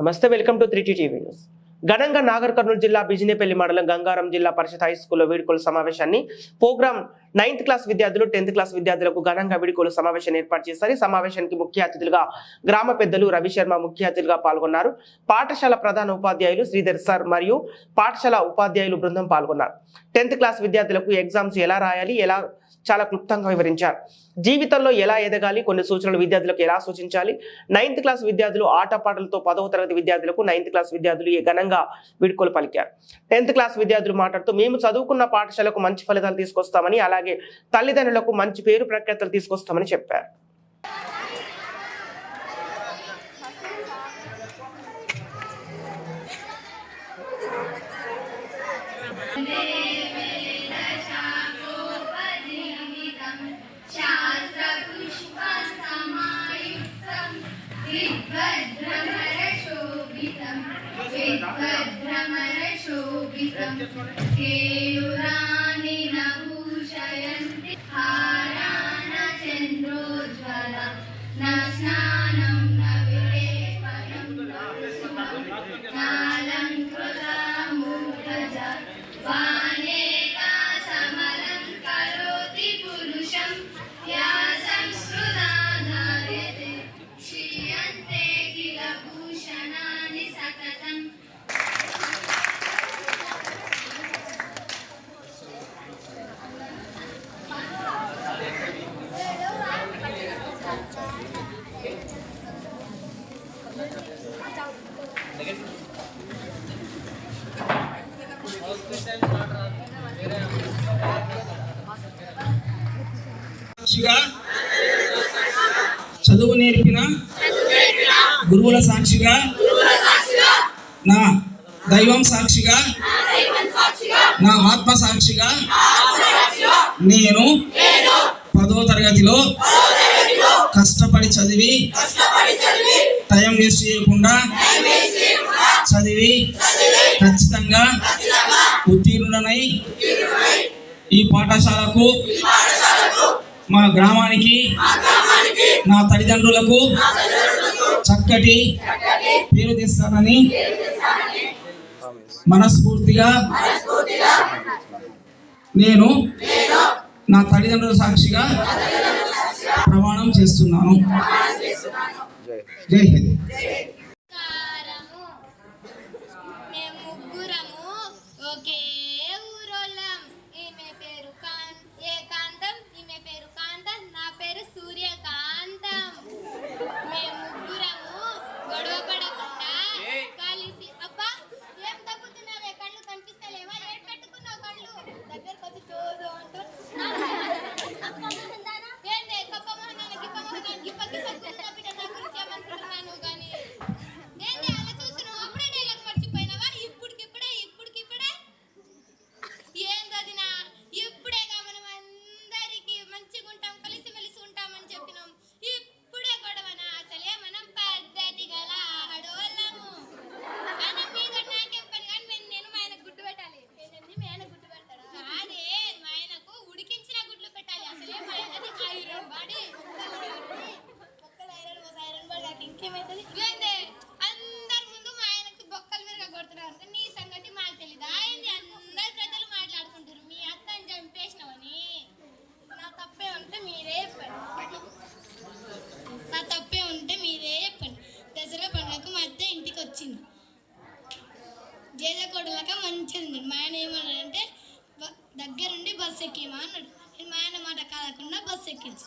నమస్తే welcome to three TV news. ఘనంగా నాగర్ కర్నూలు జిల్లా బిజినేపల్లి మండలం గంగారం జిల్లా పరిషత్ హై స్కూల్లో వీడ్కోలు సమావేశాన్ని ప్రోగ్రామ్ నైన్త్ క్లాస్ విద్యార్థులు టెన్త్ క్లాస్ విద్యార్థులకు ఘనంగా వీడ్కోలు సమావేశం ఏర్పాటు చేశారు. సమావేశానికి ముఖ్య అతిథులుగా గ్రామ పెద్దలు రవిశర్మ ముఖ్య అతిథులుగా పాల్గొన్నారు. పాఠశాల ప్రధాన ఉపాధ్యాయులు శ్రీధర్ సార్ మరియు పాఠశాల ఉపాధ్యాయులు బృందం పాల్గొన్నారు. టెన్త్ క్లాస్ విద్యార్థులకు ఎగ్జామ్స్ ఎలా రాయాలి ఎలా చాలా క్లుప్తంగా వివరించారు. జీవితంలో ఎలా ఎదగాలి? కొన్ని సూచనలు విద్యార్థులకు ఎలా సూచించాలి? నైన్త్ క్లాస్ విద్యార్థులు ఆటపాటలతో పదవ తరగతి విద్యార్థులకు నైన్త్ క్లాస్ విద్యార్థులు ఈ ఘనంగా వీడ్కోలు పలికారు. టెన్త్ క్లాస్ విద్యార్థులు మాట్లాడుతూ మేము చదువుకున్న పాఠశాలకు మంచి ఫలితాలు తీసుకొస్తామని అలాగే తల్లిదండ్రులకు మంచి పేరు ప్రఖ్యాతలు తీసుకొస్తామని చెప్పారు. Que సాక్షిగా చదువు నేర్పిన గురువుల సాక్షిగా నా దైవం సాక్షిగా నా ఆత్మ సాక్షిగా నేను పదో తరగతిలో కష్టపడి చదివి టైం వేస్ట్ చేయకుండా చదివి ఖచ్చితంగా ఉత్తీర్ణుడనై ఈ పాఠశాలకు మా గ్రామానికి నా తల్లిదండ్రులకు చక్కటి పేరు తెస్తానని మనస్ఫూర్తిగా నేను నా తల్లిదండ్రుల సాక్షిగా ప్రమాణం చేస్తున్నాను. జై హింద్ నమస్కారము మేము ముగ్గురము ఒకే ఊరోళ్ళం ఈమె పేరు కాన్ ఏకాంతం ఈమె పేరు కాంతం నా పేరు సూర్యకాంతం మేము ముగ్గురము గొడవ పడకుండా కలిసి అబ్బా ఏం తగ్గుతున్నావే కళ్ళు కనిపిస్తలేవా ఏం పెట్టుకున్నావు కళ్ళు దగ్గరకు వచ్చి చూడు అంటూ ఏందే కప్ప మొహనాన్ని గిప్ప మొహనాన్ని గిప్ప గిప్ప గిప్ప బిడ్డ నా గురించి ఏమనుకుంటున్నాను కానీ ఏంది అలా చూస్తున్నావు అప్పుడే డైలాగ్ మర్చిపోయినావా ఇప్పుడికిప్పుడే ఇప్పుడికిప్పుడే ఏందదినా ఇప్పుడేగా మనం అందరికి మంచిగా ఉంటాం కలిసి మెలిసి ఉంటామని చెప్పినాం ఇప్పుడే గొడవనా అసలే మనం పద్ధతి గల ఆడోళ్ళము ఆయన మీద నాకేం పని కానీ నేను నేను మా ఆయన గుడ్డు పెట్టాలి ఏంటండి మీ ఆయన గుడ్డు పెడతాడా కాదే మా ఆయనకు ఉడికించిన గుడ్లు పెట్టాలి అసలే మా ఆయనది ఐరన్ బాడీ ఒక్కడు ఐరన్ ఒక ఐరన్ బాడీ నాకు ఇంకేమైతుంది ఏందే అందరి ముందు మా ఆయనకి బొక్కలు విరగ కొడుతున్నారు అంటే నీ సంగతి మాకు తెలీదు అయింది అందరు ప్రజలు మాట్లాడుకుంటారు మీ అత్తని చంపేసినావని నా తప్పే ఉంటే మీరే చెప్పండి నా తప్పే ఉంటే మీరే చెప్పండి దసరా పండుగకు మా అత్త ఇంటికి వచ్చింది జేజ కొడులక మంచిది ఉన్నాడు మా ఆయన ఏమన్నాడంటే "బ- దగ్గరుండి బస్సు ఎక్కేమా అన్నాడు. నేను మా ఆయన మాట కాదకుండా బస్సు ఎక్కించి.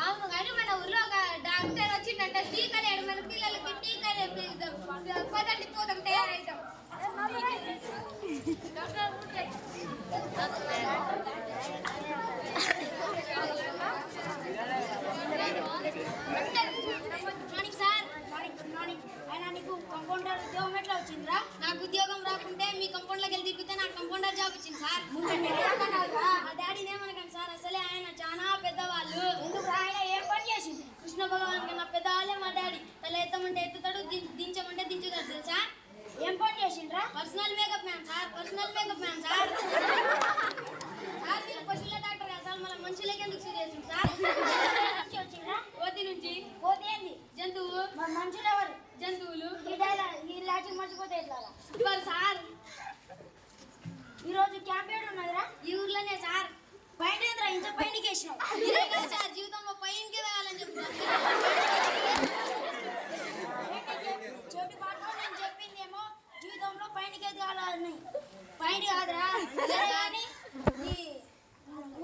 అవును కానీ మన ఊర్లో ఒక డాక్టర్ వచ్చిందంట టీకా లేడు మన పిల్లలకి టీకా లేదండి పోదాం తయారైతాం వచ్చిందిరా? నాకు ఉద్యోగం రాకుంటే మీ కంపౌండర్కి వెళ్ళి తిరిగితే నాకు కంపౌండర్ జాబ్ వచ్చింది సార్. మా డాడీని ఏమనకండి సార్ అసలే ఆయన చాలా పెద్దవాళ్ళు. ఎందుకు ఆయన ఏం పని చేసింది కృష్ణ భగవాన్ కన్నా పెద్దవాళ్ళే మా డాడీ తల ఎత్తమంటే ఎత్తుతాడు దించమంటే దించుతాడు తెలుసా? ఏం పని చేసిండ్రా? Personal makeup man sir personal makeup man sir. Sir మీరు పశువుల డాక్టర్ కదా సార్ మన మనుషులకి ఎందుకు సీరియస్ సార్? వచ్చిండ్రా? కోతి నుంచి. కోతి జంతువు. మన మనుషులు ఎవరు? జంతువులు. ఈ డైలాగ్ ఈ లాజిక్ మర్చిపోతే ఎట్లా సూపర్ సార్. ఈ రోజు క్యాంప్ ఏడు ఉన్నదిరా ఈ ఊర్లోనే సార్. పైన ఏంద్రా ఇంత పైనకి వేసినావు. ఇదే కదా సార్ జీవితంలో పైనకి వెళ్ళాలని చెప్తాను చెవిటి మాటలో నేను చెప్పిందేమో జీవితంలో పైనకి ఎదగాలని పైన కాదురా కానీ ఈ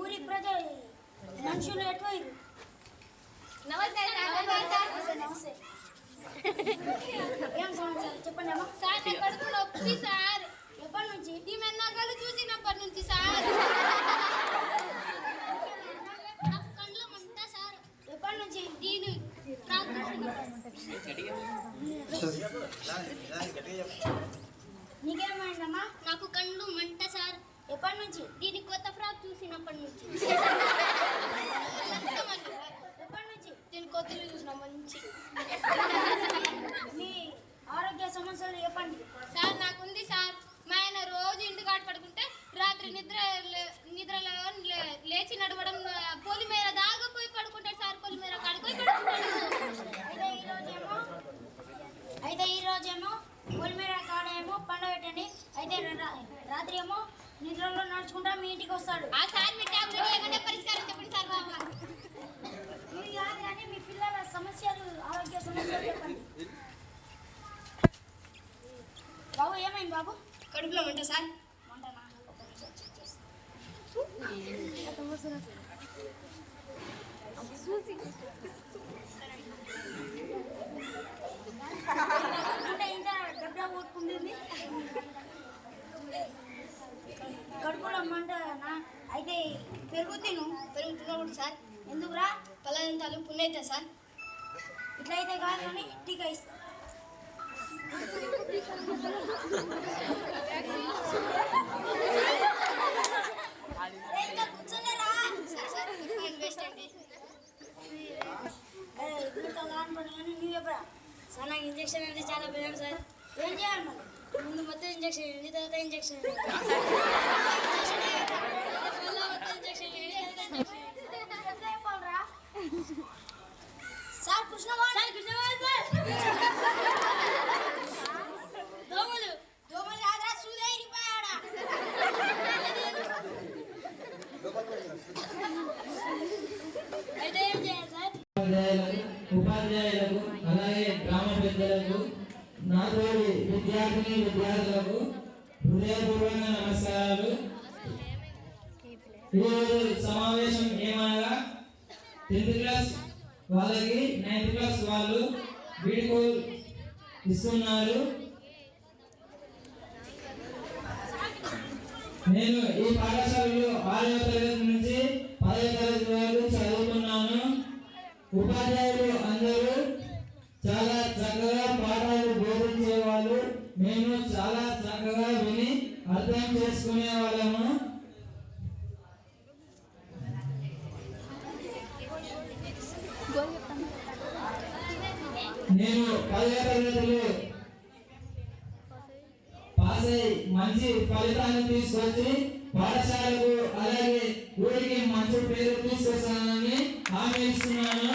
ఊరి ప్రజలు మనుషులు ఎటువైరు నమస్తే సార్ నమస్తే ఏం సమాచారం చెప్పండి అమ్మా సార్ నా కడుపు నొప్పి సార్ ఎప్పటి నుంచి ఈ మెన్నగలు చూసినప్పటి నుంచి సార్ కండ్ల మంట సార్ ఎప్పటి నుంచి దీని నీకేమైందమ్మా? నాకు కళ్ళు మంట సార్. ఎప్పటి నుంచి? దీని కొత్త ఫ్రాక్ చూసినప్పటి నుంచి. దీని కొత్తలు చూసిన మంచి. మీ ఆరోగ్య సమస్యలు చెప్పండి. సార్ నాకుంది సార్ మా ఆయన రోజు ఇంటికి పడుకుంటే రాత్రి నిద్ర లే- లేచి నడవడం పొలిమేర దాగా పోయి పడుకుంటాడు సార్ పొలిమేర కాడిపోయి పడుకుంటాడు. అయితే ఈ రోజేమో అయితే ఈ రోజేమో పొలిమేర కాడ ఏమో పండుగ పెట్టండి. అయితే రాత్రి ఏమో నిద్రలో నడుచుకుంటా మీ ఇంటికి వస్తాడు. ఆ సార్ మీ టాబ్లెట్ ఏమంటే పరిష్కారం చెప్పండి సార్ ఇవి కాదు కానీ మీ పిల్లల సమస్యలు ఆరోగ్య సమస్యలు చెప్పండి. బాబు ఏమైంది బాబు? కడుపులో మంట సార్. కడుపులో మంటనా? అయితే పెరుగు తిను పెరుగు తినకూడదు sir? కాని పని కానీ నువ్వు చెప్పరా సార్ నాకు ఇంజక్షన్ అంటే చాలా భయం సార్ ఏం చేయాలి మరి ముందు మొత్తం ఇంజక్షన్ వేయండి తర్వాత ఇంజక్షన్ నేను ఈ పాఠశాలలో ఆరవ తరగతి నుంచి పదవ తరగతి వరకు చదువుతున్నాను. ఉపాధ్యాయులు అందరూ చాలా చక్కగా పాఠాలు బోధించేవాళ్ళు. మేము చాలా చక్కగా విని అర్థం చేసుకునే వాళ్ళము నేను పదవ తరగతిలో పాస్ అయి మంచి ఫలితాన్ని తీసుకొచ్చి పాఠశాలకు అలాగే ఊరికి మంచి పేరు తీసుకొస్తానని హామీ ఇస్తున్నాను.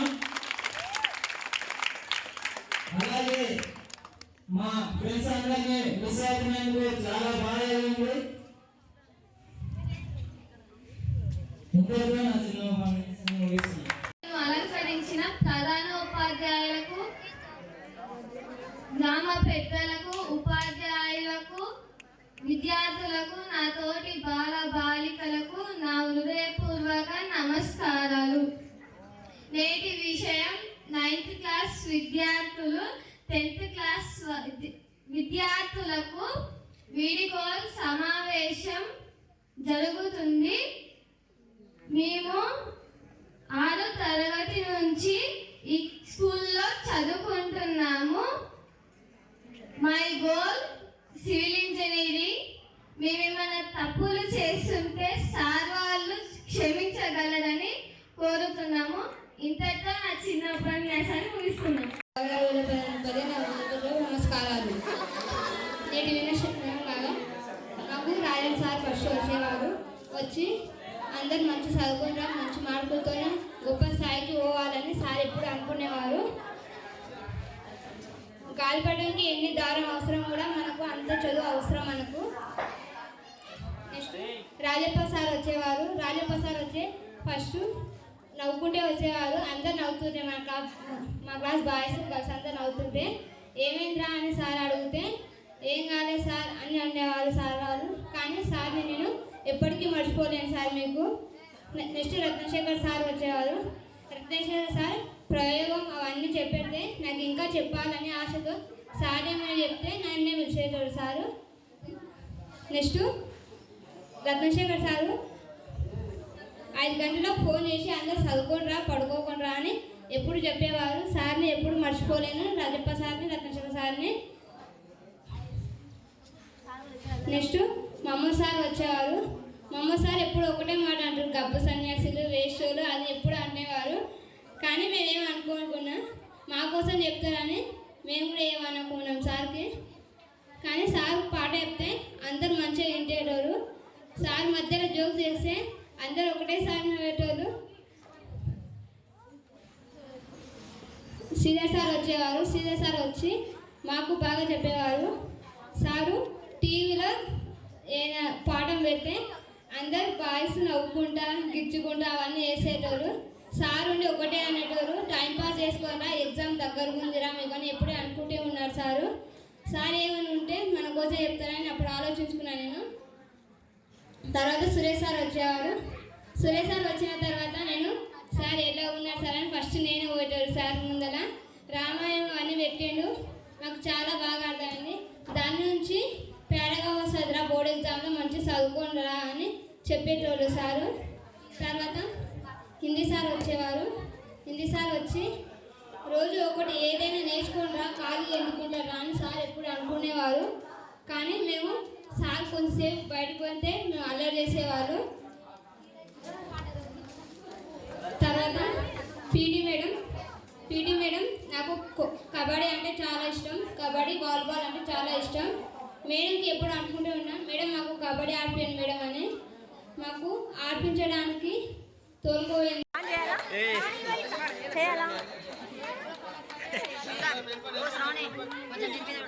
అలాగే మా ఫ్రెండ్స్ అందరినీ మిస్ అయినందుకు చాలా బాధ ఉంది. ఇంతవరకు నా చిన్న ఉపన్యాసం ముగిస్తున్నాను. అలంకరించిన ప్రధాన ఉపాధ్యాయులకు గ్రామ పెద్దలకు ఉపాధ్యాయులకు విద్యార్థులకు నా తోటి బాల బాలిక నమస్కారాలు నేటి విషయం నైన్త్ క్లాస్ విద్యార్థులు టెన్త్ క్లాస్ వ- విద్యార్థులకు వీడికోల్ సమావేశం జరుగుతుంది. మేము ఆరో తరగతి నుంచి ఈ స్కూల్లో చదువుకుంటున్నాము. My goal civil engineering. మేము ఏమైనా తప్పులు చేస్తుంటే సార్ వాళ్ళు క్షమించగలరని కోరుతున్నాము. ఇంతటితో నా చిన్న ఉపన్యాసాన్ని ముగిస్తున్నాను. నమస్కారాలు. నేటి నాకు సార్ ఫస్ట్ వచ్చేవారు. వచ్చి అందరు మంచి చదువుకుంటాం మంచి మార్కులతోనే గొప్ప స్థాయికి పోవాలని సార్ ఎప్పుడు అనుకునేవారు. గాలిపడడానికి ఎన్ని దారం అవసరం కూడా మనకు అంత చదువు అవసరం మనకు. నెక్స్ట్ రాజప్ప సార్ వచ్చేవారు. రాజప్ప సార్ వచ్చే ఫస్ట్ నవ్వుకుంటే వచ్చేవారు. అందరు నవ్వుతుంటే మా క్లాస్ మా క్లాస్ బాయ్స్ గర్ల్స్ అందరు నవ్వుతుంటే ఏమైందిరా? అని సార్ అడిగితే ఏం కాలేదు సార్ అని అనేవారు సార్ వాళ్ళు. కానీ సార్ని నేను ఎప్పటికీ మర్చిపోలేను సార్ మీకు. నెక్స్ట్ రత్నశేఖర్ సార్ వచ్చేవారు. రత్నశేఖర్ సార్ ప్రయోగం అవన్నీ చెప్పేస్తే నాకు ఇంకా చెప్పాలని ఆశతో సార్ ఏమైనా చెప్తే నన్నే పిలిచేటోడు సారు. నెక్స్ట్ రత్నశేఖర్ సారు ఐదు గంటలకు ఫోన్ చేసి అందరూ చదువుకోండిరా పడుకోకుండా అని ఎప్పుడు చెప్పేవారు. సార్ని ఎప్పుడు మర్చిపోలేను. రాజప్ప సార్ని రత్నశేఖర్ సార్ని నెక్స్ట్ మమ్మ సార్ వచ్చేవారు. మమ్మ సార్ ఎప్పుడు ఒకటే మాట అంటారు గబ్బు సన్యాసులు వేస్టోలు అది ఎప్పుడు అనేవారు. కానీ మేమేం అనుకోనుకున్నా మా కోసం చెప్తారని మేము కూడా ఏమనుకున్నాం సార్కి. కానీ సార్ పాట చెప్తే అందరు మంచిగా వింటేటోరు సార్ మధ్యలో జోక్ చేస్తే అందరు ఒకటేసారి నవ్వేటోళ్ళు. శ్రీధర్ సార్ వచ్చేవారు. శ్రీధర్ సార్ వచ్చి మాకు బాగా చెప్పేవారు. సారు టీవీలో ఏదైనా పాఠం పెడితే అందరు బాయ్స్ నవ్వుకుంటా గిచ్చుకుంటా అవన్నీ వేసేటోరు సార్ ఉండి ఒకటే అనేటోరు టైం పాస్ చేసుకోరా ఎగ్జామ్ దగ్గరకు ఉందిరా మీకు అని ఎప్పుడే అనుకుంటే ఉన్నారు సారు. సార్ ఏమైనా ఉంటే మన కోసం చెప్తారని అప్పుడు ఆలోచించుకున్నాను నేను. తర్వాత సురేష్ సార్ వచ్చేవారు. సురేష్ సార్ వచ్చిన తర్వాత నేను సార్ ఎలా ఉన్నారు సార్? అని ఫస్ట్ నేను పోయేటాడు సార్ ముందర రామాయణం అన్ని పెట్టిండు. నాకు చాలా బాగా అర్థమైంది. దాని నుంచి పేడగా వస్తుందిరా బోర్డ్ ఎగ్జామ్లో మంచి చదువుకోండిరా అని చెప్పేటోళ్ళు సారు. తర్వాత హిందీ సార్ వచ్చేవారు. హిందీ సార్ వచ్చి రోజు ఒకటి ఏదైనా నేర్చుకోండిరా ఖాళీ ఎందుకుంటారా అని సార్ ఎప్పుడు అనుకునేవారు. కానీ మేము సార్ కొంతసేపు బయటకు పోతే మేము అల్లరి చేసేవారు. తర్వాత పీటీ మేడం పీటీ మేడం నాకు కబడ్డీ అంటే చాలా ఇష్టం. కబడ్డీ వాలీబాల్ అంటే చాలా ఇష్టం. మేడంకి ఎప్పుడు అనుకుంటూ ఉన్నా మేడం మాకు కబడ్డీ ఆడిపోయింది మేడం అని మాకు ఆడిపించడానికి తోలుకోయింది అందరికీ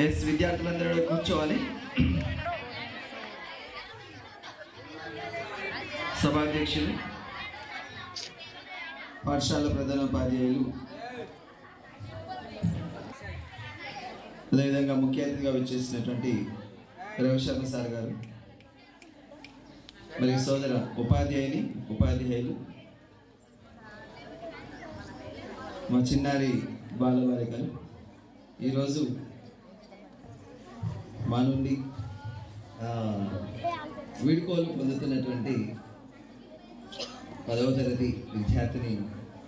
ఎస్ విద్యార్థులందరూ కూర్చోవాలి. సభాధ్యక్షులు పాఠశాల ప్రధానోపాధ్యాయులు అదేవిధంగా ముఖ్య అతిథిగా వచ్చేసినటువంటి రవిశర్మ సార్ గారు మరియు సోదర ఉపాధ్యాయుని ఉపాధ్యాయులు మా చిన్నారి బాలబాలికలు. ఈరోజు మా నుండి వీడుకోలు పొందుతున్నటువంటి పదవ తరగతి విద్యార్థిని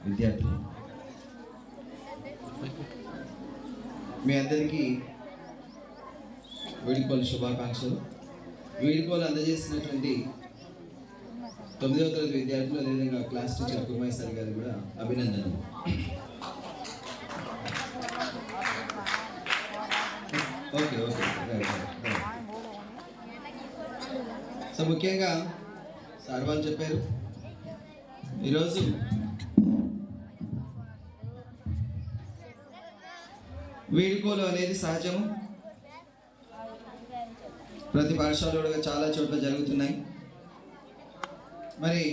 విద్యార్థులు మీ అందరికీ వీడుకోలు శుభాకాంక్షలు. వీడుకోలు అందజేసినటువంటి తొమ్మిదవ తరగతి విద్యార్థులు అదేవిధంగా క్లాస్ టీచర్ కుమార్ సార్ గారు కూడా అభినందనలు. ముఖ్యంగా సార్ వాళ్ళు చెప్పారు. ఈరోజు వీడుకోలు అనేది సహజము. ప్రతి పాఠశాలలో కూడా చాలా చోట్ల జరుగుతున్నాయి. మరి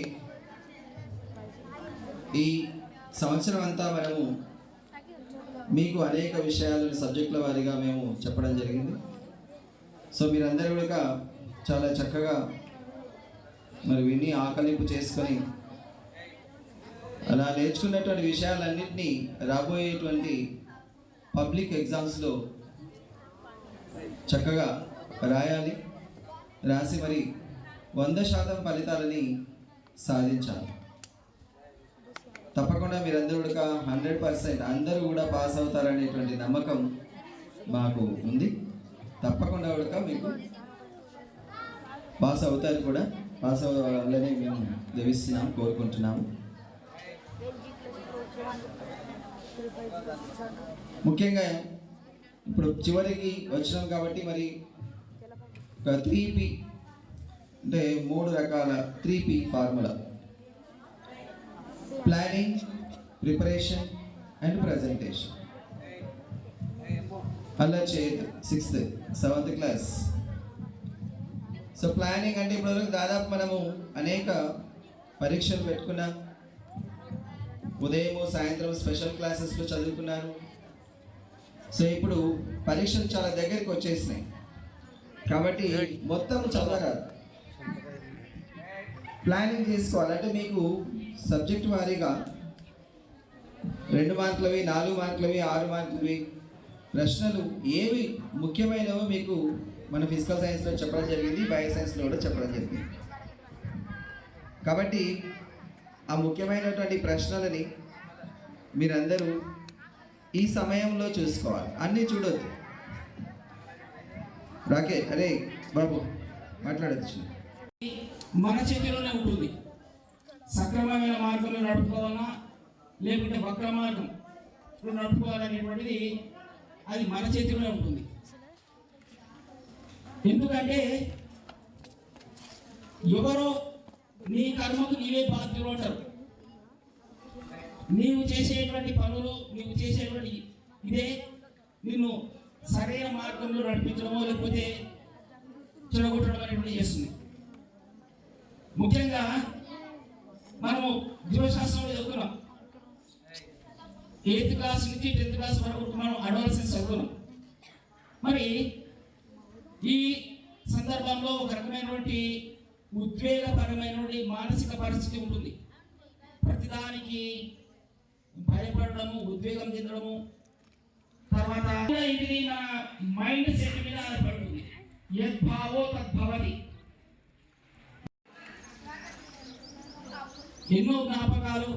ఈ సంవత్సరం అంతా మనము మీకు అనేక విషయాలను సబ్జెక్టుల వారీగా మేము చెప్పడం జరిగింది. సో మీరందరూ కూడా చాలా చక్కగా మరి విని ఆకలింపు చేసుకొని అలా నేర్చుకున్నటువంటి విషయాలన్నింటినీ రాబోయేటువంటి పబ్లిక్ ఎగ్జామ్స్లో చక్కగా రాయాలి. రాసి మరి వంద శాతం ఫలితాలని సాధించాలి. తప్పకుండా మీరందరూ కూడా హండ్రెడ్ పర్సెంట్ అందరూ కూడా పాస్ అవుతారనేటువంటి నమ్మకం మాకు ఉంది. తప్పకుండా కూడా మీకు పాస్ అవుతారు కూడా. వాసవలనే మేము దేవిస్తున్నాం కోరుకుంటున్నాం ముఖ్యంగా ఇప్పుడు చివరికి వచ్చినాం కాబట్టి మరి ఒక త్రీ పి అంటే మూడు రకాల three P formula planning preparation and presentation అలా చేయదు sixth seventh class so planning అంటే ఇప్పటివరకు దాదాపు మనము అనేక పరీక్షలు పెట్టుకున్నాం. ఉదయం సాయంత్రం స్పెషల్ క్లాసెస్లో చదువుకున్నారు. సో ఇప్పుడు పరీక్షలు చాలా దగ్గరికి వచ్చేసినాయి. కాబట్టి మొత్తం చదవరాదు. ప్లానింగ్ చేసుకోవాలి. అంటే మీకు సబ్జెక్ట్ వారీగా రెండు మార్కులవి నాలుగు మార్కులవి ఆరు మార్కులవి ప్రశ్నలు ఏవి ముఖ్యమైనవో మీకు మన ఫిజికల్ సైన్స్లో చెప్పడం జరిగింది బయో సైన్స్లో కూడా చెప్పడం జరిగింది. కాబట్టి ఆ ముఖ్యమైనటువంటి ప్రశ్నలని మీరందరూ ఈ సమయంలో చూసుకోవాలి. అన్నీ చూడొద్దు. రాకే అరే బాబు మాట్లాడచ్చు మన చేతిలోనే ఉంటుంది. సక్రమమైన మార్గంలో నడుపుకోవాలా లేకుంటే వక్ర మార్గం నడుపుకోవాలనేటువంటిది అది మన చేతిలోనే ఉంటుంది. ఎందుకంటే ఎవరో నీ కర్మకు నీవే బాధ్యులు అంటారు. నీవు చేసేటువంటి పనులు నీవు చేసేటువంటి ఇదే నిన్ను సరైన మార్గంలో నడిపించడమో లేకపోతే చెడగొట్టడం అనేటువంటి చేస్తుంది. ముఖ్యంగా మనము జీవశాస్త్రంలో చదువుకున్నాం. ఎయిత్ క్లాస్ నుంచి టెన్త్ క్లాస్ వరకు మనం అడ్వాన్సెస్ చదువుకున్నాం. మరి ఈ సందర్భంలో ఒక రకమైనటువంటి ఉద్వేగపరమైనటువంటి మానసిక పరిస్థితి ఉంటుంది. ప్రతిదానికి భయపడడము ఉద్వేగం చెందడము. తర్వాత ఇది నా మైండ్ సెట్ మీద ఆధారపడుతుంది. యద్భావో తద్భవతి ఎన్నో జ్ఞాపకాలు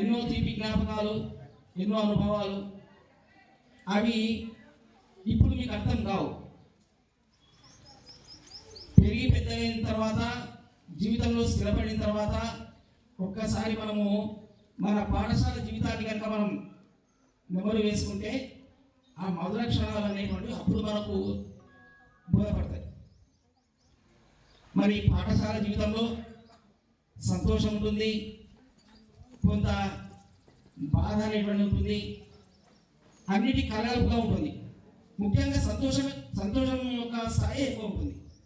ఎన్నో తీపి జ్ఞాపకాలు ఎన్నో అనుభవాలు. అవి ఇప్పుడు మీకు అర్థం కావు. పెరిగి పెద్దయిన తర్వాత జీవితంలో స్థిరపడిన తర్వాత ఒక్కసారి మనము మన పాఠశాల జీవితాన్ని కనుక మనం మెమరీ వేసుకుంటే ఆ మధుర క్షణాలు అనేటువంటి అప్పుడు మనకు బోధపడతాయి. మరి పాఠశాల జీవితంలో సంతోషం ఉంటుంది కొంత బాధ అనేటువంటి ఉంటుంది అన్నిటి కలగలుపుగా ఉంటుంది. ముఖ్యంగా సంతోషం సంతోషం యొక్క స్థాయి ఎక్కువ ఉంటుంది.